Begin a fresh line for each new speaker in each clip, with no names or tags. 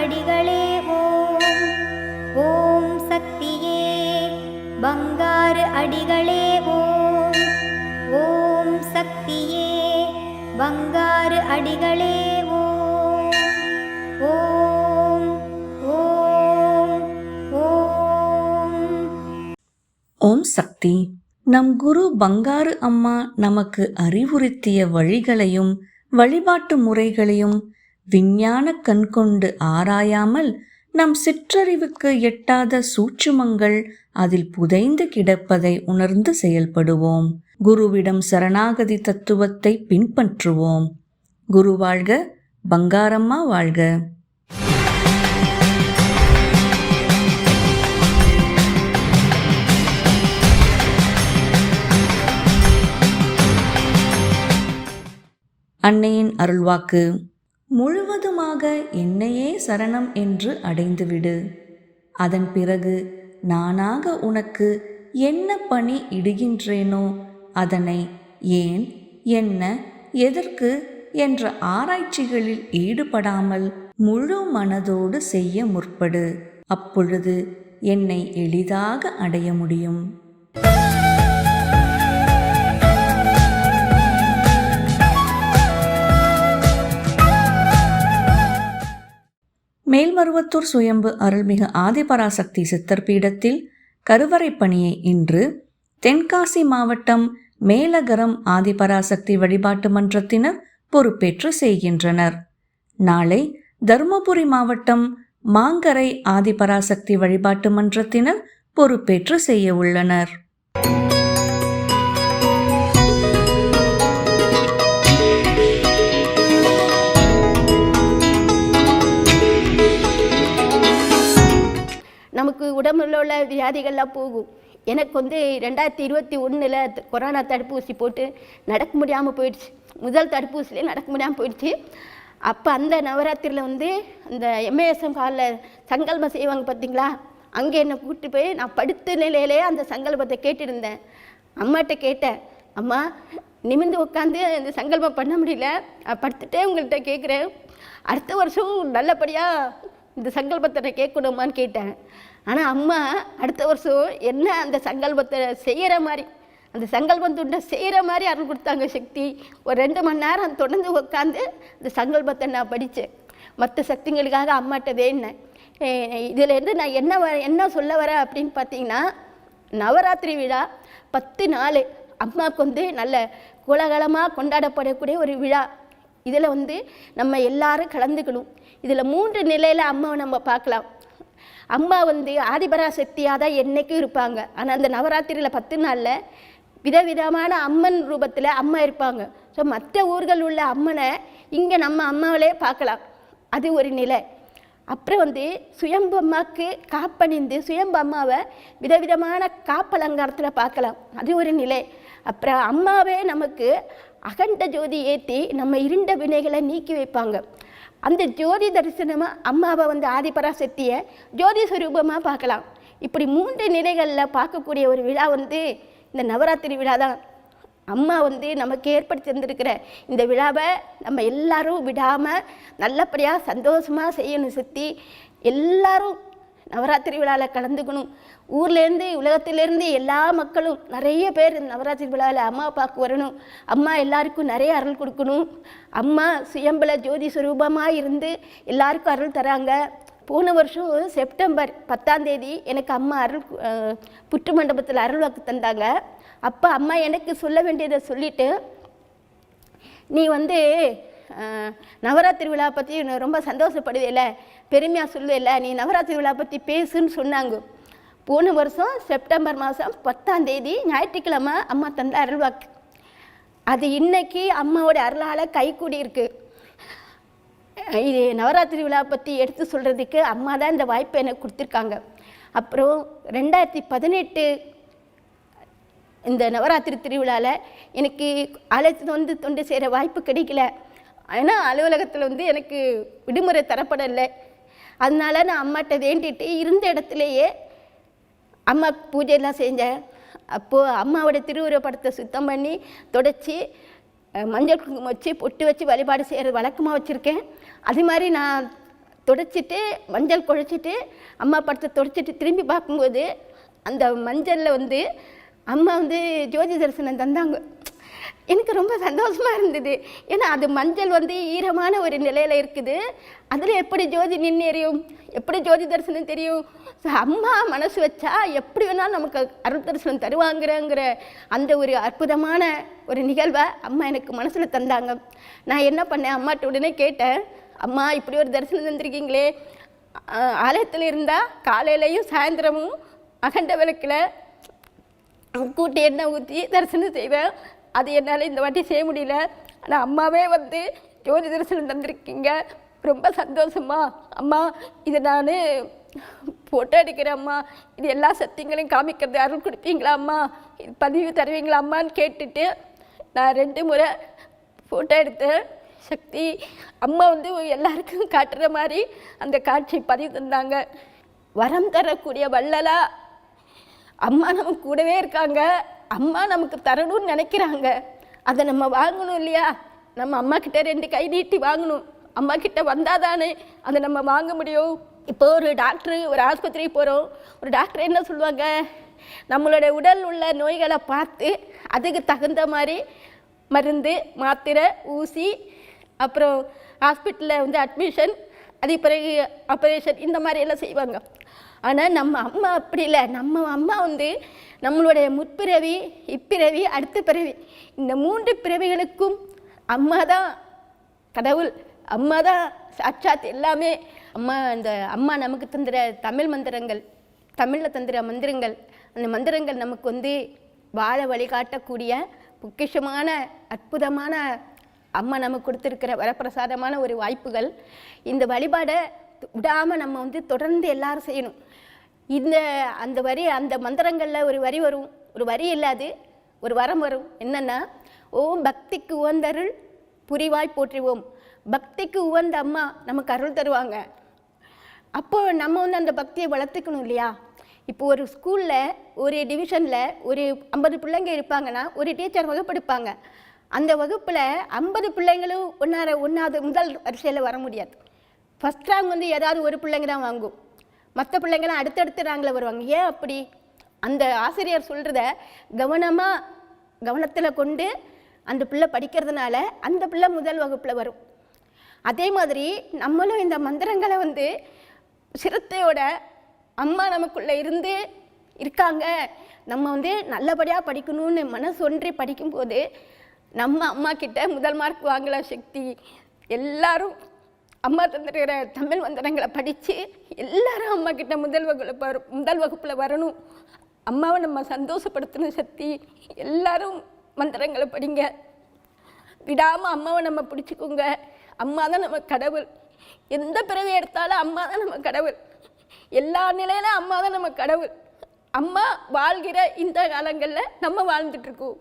அடிகளே ஓம். ஓம் சக்தியே பங்காறு அடிகளே ஓம். ஓம் சக்தியே பங்காறு அடிகளே ஓம். ஓம் ஓம் ஓம்.
ஓம் சக்தி. நம் குரு பங்காறு அம்மா நமக்கு அறிவுறுத்திய வழிகளையும் வழிபாட்டு முறைகளையும் விஞ்ஞான கண்கொண்டு ஆராயாமல் நம் சிற்றறிவுக்கு எட்டாத சூட்சுமங்கள் அதில் புதைந்து கிடப்பதை உணர்ந்து செயல்படுவோம். குருவிடம் சரணாகதி தத்துவத்தை பின்பற்றுவோம். குரு வாழ்க பங்காரம்மா வாழ்க. அன்னையின் அருள்வாக்கு. முழுவதுமாக என்னையே சரணம் என்று அடைந்துவிடு. அதன் பிறகு நானாக உனக்கு என்ன பணி இடுகின்றேனோ அதனை ஏன் என்ன எதற்கு என்ற ஆராய்ச்சிகளில் ஈடுபடாமல் முழு மனதோடு செய்ய முற்படு. அப்பொழுது என்னை எளிதாக அடைய முடியும். மேல்மருவத்தூர் சுயம்பு அருள்மிகு ஆதிபராசக்தி சித்தர் பீடத்தில் கருவறை பணியை இன்று தென்காசி மாவட்டம் மேலகரம் ஆதிபராசக்தி வழிபாட்டு மன்றத்தினர் பொறுப்பேற்று செய்கின்றனர். நாளை தருமபுரி மாவட்டம் மாங்கரை ஆதிபராசக்தி வழிபாட்டு மன்றத்தினர் பொறுப்பேற்று செய்ய உள்ளனர்.
உடம்புல உள்ள வியாதிகள்லாம் போகும். எனக்கு வந்து ரெண்டாயிரத்தி இருபத்தி ஒன்றில் கொரோனா தடுப்பூசி போட்டு நடக்க முடியாமல் போயிடுச்சு. முதல் தடுப்பூசிலே நடக்க முடியாமல் போயிடுச்சு. அப்போ அந்த நவராத்திரியில் வந்து அந்த எம்ஏஎஸ்எம் ஹாலில் சங்கல்பம் செய்வாங்க பார்த்தீங்களா அங்கே என்னை கூப்பிட்டு போய் நான் படுத்த நிலையிலே அந்த சங்கல்பத்தை கேட்டிருந்தேன். அம்மாட்ட கேட்டேன். அம்மா நிமிர்ந்து உட்காந்து இந்த சங்கல்பம் பண்ண முடியல. படுத்துட்டே உங்கள்கிட்ட கேட்குறேன் அடுத்த வருஷம் நல்லபடியாக இந்த சங்கல்பத்தை நான் கேட்கணுமான்னு கேட்டேன். ஆனால் அம்மா அடுத்த வருஷம் என்ன அந்த சங்கல்பத்தை செய்கிற மாதிரி அந்த சங்கல்பம் துண்டை செய்கிற மாதிரி அருள் கொடுத்தாங்க சக்தி. ஒரு ரெண்டு மணி நேரம் தொடர்ந்து உட்காந்து அந்த சங்கல்பத்தை நான் படித்தேன் மற்ற சக்திங்களுக்காக அம்மாட்ட வேணேன் இதிலேருந்து நான் என்ன வர என்ன சொல்ல வரேன் அப்படின்னு பார்த்தீங்கன்னா நவராத்திரி விழா பத்து நாள் அம்மாவுக்கு வந்து நல்ல கோலாகலமாக கொண்டாடப்படக்கூடிய ஒரு விழா. இதில் வந்து நம்ம எல்லாரும் கலந்துக்கணும். இதில் மூன்று நிலையில் அம்மாவை நம்ம பார்க்கலாம். அம்மா வந்து ஆதிபராசக்தியாக தான் என்றைக்கும் இருப்பாங்க. ஆனால் அந்த நவராத்திரியில் பத்து நாளில் விதவிதமான அம்மன் ரூபத்தில் அம்மா இருப்பாங்க. ஸோ மற்ற ஊர்கள் உள்ள அம்மனை இங்கே நம்ம அம்மாவிலே பார்க்கலாம். அது ஒரு நிலை. அப்புறம் வந்து சுயம்பு அம்மாவுக்கு காப்பணிந்து சுயம்பு அம்மாவை விதவிதமான காப்பலங்காரத்தில் பார்க்கலாம். அது ஒரு நிலை. அப்புறம் அம்மாவே நமக்கு அகண்ட ஜோதி ஏற்றி நம்ம இருண்ட வினைகளை நீக்கி வைப்பாங்க. அந்த ஜோதி தரிசனமாக அம்மாவை வந்து ஆதிபராசக்தியை ஜோதி ஸ்வரூபமாக பார்க்கலாம். இப்படி மூன்று நிலைகளில் பார்க்கக்கூடிய ஒரு விழா வந்து இந்த நவராத்திரி விழா தான். அம்மா வந்து நமக்கு ஏற்படுத்தி தந்திருக்கிற இந்த விழாவை நம்ம எல்லாரும் விடாமல் நல்லபடியாக சந்தோஷமாக செய்யணும் சுற்றி எல்லாரும் நவராத்திரி விழாவில் கலந்துக்கணும். ஊர்லேருந்து உலகத்திலேருந்து எல்லா மக்களும் நிறைய பேர் இந்த நவராத்திரி விழாவில் அம்மா பார்க்க வரணும். அம்மா எல்லாருக்கும் நிறைய அருள் கொடுக்கணும். அம்மா சுயம்பல ஜோதி சுரூபமாக இருந்து எல்லாருக்கும் அருள் தராங்க. போன வருஷம் செப்டம்பர் பத்தாம் தேதி எனக்கு அம்மா அருள் புற்று மண்டபத்தில் அருள் வாக்கு தந்தாங்க. அப்போ அம்மா எனக்கு சொல்ல வேண்டியதை சொல்லிவிட்டு நீ வந்து நவராத்திரி விழா பற்றி ரொம்ப சந்தோஷப்படுவேல. பெருமையாக சொல்லுவேல நீ நவராத்திரி விழா பற்றி பேசுன்னு சொன்னாங்க. போன வருஷம் செப்டம்பர் மாதம் பத்தாம் தேதி ஞாயிற்றுக்கிழமை அம்மா தந்த அருள்வாக்கு. அது இன்னைக்கு அம்மாவோட அருளால் கைக்கூடி இருக்கு. இது நவராத்திரி விழா பற்றி எடுத்து சொல்கிறதுக்கு அம்மா தான் இந்த வாய்ப்பை எனக்கு கொடுத்துருக்காங்க. அப்புறம் ரெண்டாயிரத்தி பதினெட்டு இந்த நவராத்திரி திருவிழாவில் எனக்கு அழைத்து வந்து தொண்டு செய்கிற வாய்ப்பு கிடைக்கல. ஏன்னா அலுவலகத்தில் வந்து எனக்கு விடுமுறை தரப்படலை. அதனால நான் அம்மாட்ட வேண்டிட்டு இருந்த இடத்துலையே அம்மா பூஜையெல்லாம் செஞ்சேன். அப்போது அம்மாவோட திருவுருவப்படத்தை சுத்தம் பண்ணி தொடச்சி மஞ்சள் குங்குமம் வச்சு பொட்டு வச்சு வழிபாடு செய்கிறது வழக்கமாக வச்சுருக்கேன். அது மாதிரி நான் தொடச்சிட்டு மஞ்சள் குழைச்சிட்டு அம்மா படத்தை தொடச்சிட்டு திரும்பி பார்க்கும்போது அந்த மஞ்சளில் வந்து அம்மா வந்து ஜோதி தரிசனம் தந்தாங்க. எனக்கு ரொம்ப சந்தோஷமாக இருந்தது. ஏன்னா அது மஞ்சள் வந்து ஈரமான ஒரு நிலையில் இருக்குது. அதில் எப்படி ஜோதி நின்று எரியும் எப்படி ஜோதி தரிசனம் தெரியும்? அம்மா மனசு வச்சா எப்படி வேணாலும் நமக்கு அருள் தரிசனம் தருவாங்கிறங்கிற அந்த ஒரு அற்புதமான ஒரு நிகழ்வை அம்மா எனக்கு மனசில் தந்தாங்க. நான் என்ன பண்ணேன்? அம்மாட்ட உடனே கேட்டேன். அம்மா இப்படி ஒரு தரிசனம் தந்திருக்கீங்களே. ஆலயத்தில் இருந்தால் காலையிலையும் சாயந்தரமும் அகண்ட விளக்கில் கூட்டி எண்ணெய் ஊற்றி தரிசனம் செய்வேன். அது என்னால் இந்த வாட்டி செய்ய முடியல. ஆனால் அம்மாவே வந்து ஜோதி தரிசனம் தந்திருக்கீங்க. ரொம்ப சந்தோஷமா. அம்மா இதை நான் ஃபோட்டோ எடுக்கிறேன் அம்மா. இது எல்லா சத்தியங்களையும் காமிக்கிறது அருள் கொடுப்பீங்களா அம்மா? இது பதிவு தருவீங்களா அம்மான்னு கேட்டுட்டு நான் ரெண்டு முறை ஃபோட்டோ எடுத்தேன் சக்தி அம்மா வந்து எல்லாருக்கும் காட்டுற மாதிரி அந்த காட்சி பதிவு தந்தாங்க. வரம் தரக்கூடிய வள்ளலா அம்மா நம்ம கூடவே இருக்காங்க. அம்மா நமக்கு தரணும்னு நினைக்கிறாங்க. அதை நம்ம வாங்கணும் இல்லையா? நம்ம அம்மா கிட்ட ரெண்டு கை நீட்டி வாங்கணும். அம்மா கிட்ட வந்தாதானே அதை நம்ம வாங்க முடியும். இப்போ ஒரு டாக்டரு ஒரு ஆஸ்பத்திரிக்கு போகிறோம் ஒரு டாக்டர் என்ன சொல்லுவாங்க? நம்மளோட உடல் உள்ள நோய்களை பார்த்து அதுக்கு தகுந்த மாதிரி மருந்து மாத்திரை ஊசி அப்புறம் ஹாஸ்பிட்டலில் வந்து அட்மிஷன் அதே பிறகு ஆப்ரேஷன் இந்த மாதிரி எல்லாம் செய்வாங்க. ஆனால் நம்ம அம்மா அப்படி இல்லை. நம்ம அம்மா வந்து நம்மளுடைய முற்பிறவி இப்பிறவி அடுத்த பிறவி. இந்த மூன்று பிறவிகளுக்கும் அம்மா தான் கடவுள். அம்மா தான் சாட்சாத் எல்லாமே. அம்மா அந்த அம்மா நமக்கு தந்துற தமிழ் மந்திரங்கள் தமிழில் தந்துற மந்திரங்கள். அந்த மந்திரங்கள் நமக்கு வந்து வாழ வழிகாட்டக்கூடிய பொக்கிஷமான அற்புதமான அம்மா நமக்கு கொடுத்துருக்கிற வரப்பிரசாதமான ஒரு வாய்ப்புகள். இந்த வழிபாடை விடாமல் நம்ம வந்து தொடர்ந்து எல்லாரும் செய்யணும். இந்த அந்த வரி அந்த மந்திரங்களில் ஒரு வரி வரும். ஒரு வரி இல்லாது ஒரு வரம் வரும். என்னென்னா ஓம் பக்திக்கு உகந்தருள் புரிவாய் போற்றுவோம். பக்திக்கு உவந்த அம்மா நமக்கு அருள் தருவாங்க. அப்போ நம்ம வந்து அந்த பக்தியை வளர்த்துக்கணும் இல்லையா? இப்போ ஒரு ஸ்கூலில் ஒரு டிவிஷனில் ஒரு ஐம்பது பிள்ளைங்க இருப்பாங்கன்னா ஒரு டீச்சர் வகுப்பெடுப்பாங்க. அந்த வகுப்பில் ஐம்பது பிள்ளைங்களும் ஒன்றார ஒன்றாவது முதல் வரிசையில் வர முடியாது. ஃபஸ்ட் ரேங்க் வந்து ஏதாவது ஒரு பிள்ளைங்க தான் வாங்கும். மற்ற பிள்ளைங்களாம் அடுத்தடுத்து ரேங்கில் வருவாங்க. ஏன் அப்படி? அந்த ஆசிரியர் சொல்கிறத கவனமாக கவனத்தில் கொண்டு அந்த பிள்ளை படிக்கிறதுனால அந்த பிள்ளை முதல் வகுப்பில் வரும். அதே மாதிரி நம்மளும் இந்த மந்திரங்களை வந்து சிறுத்தையோட அம்மா நமக்குள்ளே இருந்து இருக்காங்க. நம்ம வந்து நல்லபடியாக படிக்கணும்னு மனசு ஒன்றி படிக்கும்போது நம்ம அம்மா கிட்ட முதல் மார்க் வாங்கலாம் சக்தி எல்லாரும் அம்மா தந்துருக்கிற தமிழ் மந்திரங்களை படித்து எல்லாரும் அம்மா கிட்ட முதல் வகுப்பில் வரும் முதல் வகுப்பில் வரணும். அம்மாவை நம்ம சந்தோஷப்படுத்தணும் சக்தி. எல்லாரும் மந்திரங்களை படிங்க. விடாமல் அம்மாவை நம்ம பிடிச்சிக்கோங்க. அம்மா தான் நம்ம கடவுள். எந்த பிறவி எடுத்தாலும் அம்மா தான் நம்ம கடவுள். எல்லா நிலையிலும் அம்மா தான் நம்ம கடவுள். அம்மா வாழ்கிற இந்த காலங்களில் நம்ம வாழ்ந்துட்டுருக்கோம்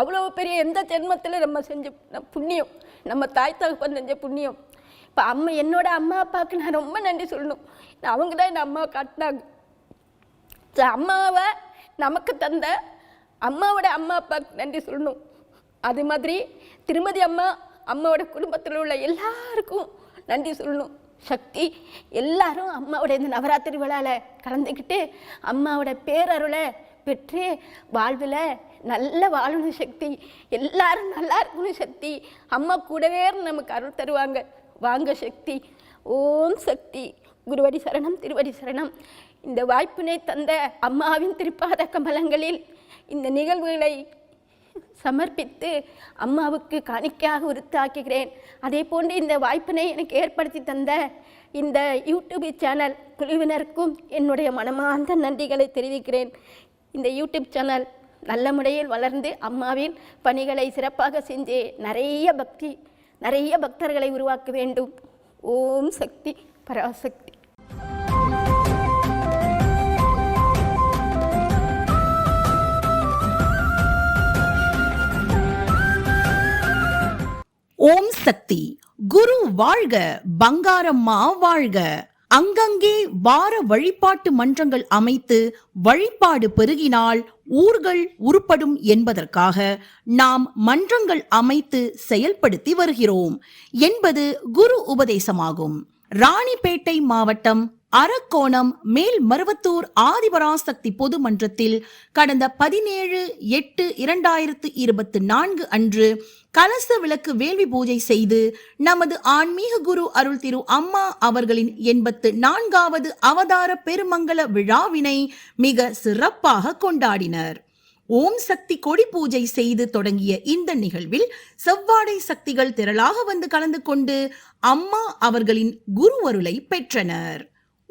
அவ்வளோ பெரிய எந்த ஜென்மத்தில் நம்ம செஞ்ச புண்ணியம் நம்ம தாய் தகப்பன் செஞ்ச புண்ணியம். இப்போ அம்மா என்னோட அம்மா அப்பாவுக்கு நான் ரொம்ப நன்றி சொல்லணும். அவங்க தான் என் அம்மாவை காட்டினாங்க. அம்மாவை நமக்கு தந்த அம்மாவோட அம்மா அப்பாவுக்கு நன்றி சொல்லணும். அது மாதிரி திருமதி அம்மா அம்மாவோட குடும்பத்தில் உள்ள எல்லாருக்கும் நன்றி சொல்லணும். சக்தி எல்லாரும் அம்மாவோட இந்த நவராத்திரி விழாவில் கலந்துக்கிட்டு அம்மாவோட பேரருளை பெற்று வாழ்வில் நல்ல வாழணும் சக்தி. எல்லாரும் நல்லா இருக்கணும் சக்தி. அம்மா கூடவே நமக்கு அருள் தருவாங்க. வாங்க சக்தி. ஓம் சக்தி. குருவடி சரணம் திருவடி சரணம். இந்த வாய்ப்பினை தந்த அம்மாவின் திருப்பாத கமலங்களில் இந்த நிகழ்வுகளை சமர்ப்பித்து அம்மாவுக்கு காணிக்கையாக உறுத்தாக்குகிறேன் அதே போன்று இந்த வாய்ப்பினை எனக்கு ஏற்படுத்தி தந்த இந்த யூடியூப் சேனல் குழுவினருக்கும் என்னுடைய மனமார்ந்த நன்றிகளை தெரிவிக்கிறேன். இந்த யூடியூப் சேனல் நல்ல முறையில் வளர்ந்து அம்மாவின் பணிகளை சிறப்பாக செஞ்சு நிறைய பக்தி நிறைய பக்தர்களை உருவாக்க வேண்டும். ஓம் சக்தி பராசக்தி.
ஓம் சக்தி குரு வாழ்க பங்காரம்மா வாழ்க. அங்கங்கே வார வழிபாட்டு மன்றங்கள் அமைத்து வழிபாடு பெருகினால் ஊர்கள் உருப்படும் என்பதற்காக நாம் மன்றங்கள் அமைத்து செயல்படுத்தி வருகிறோம். என்பது குரு உபதேசமாகும். ராணிப்பேட்டை மாவட்டம் அரக்கோணம் மேல் மருவத்தூர் ஆதிபராசக்தி பொது மன்றத்தில் கடந்த பதினேழு எட்டு இரண்டாயிரத்து இருபத்தி நான்கு அன்று கலச விளக்கு வேள்வி பூஜை செய்து நமது ஆன்மீக குரு அருள் திரு அம்மா அவர்களின் எண்பத்து நான்காவது அவதார பெருமங்கல விழாவினை மிக சிறப்பாக கொண்டாடினர். ஓம் சக்தி கொடி பூஜை செய்து தொடங்கிய இந்த நிகழ்வில் செவ்வாடை சக்திகள் திரளாக வந்து கலந்து கொண்டு அம்மா அவர்களின் குருவருளை பெற்றனர்.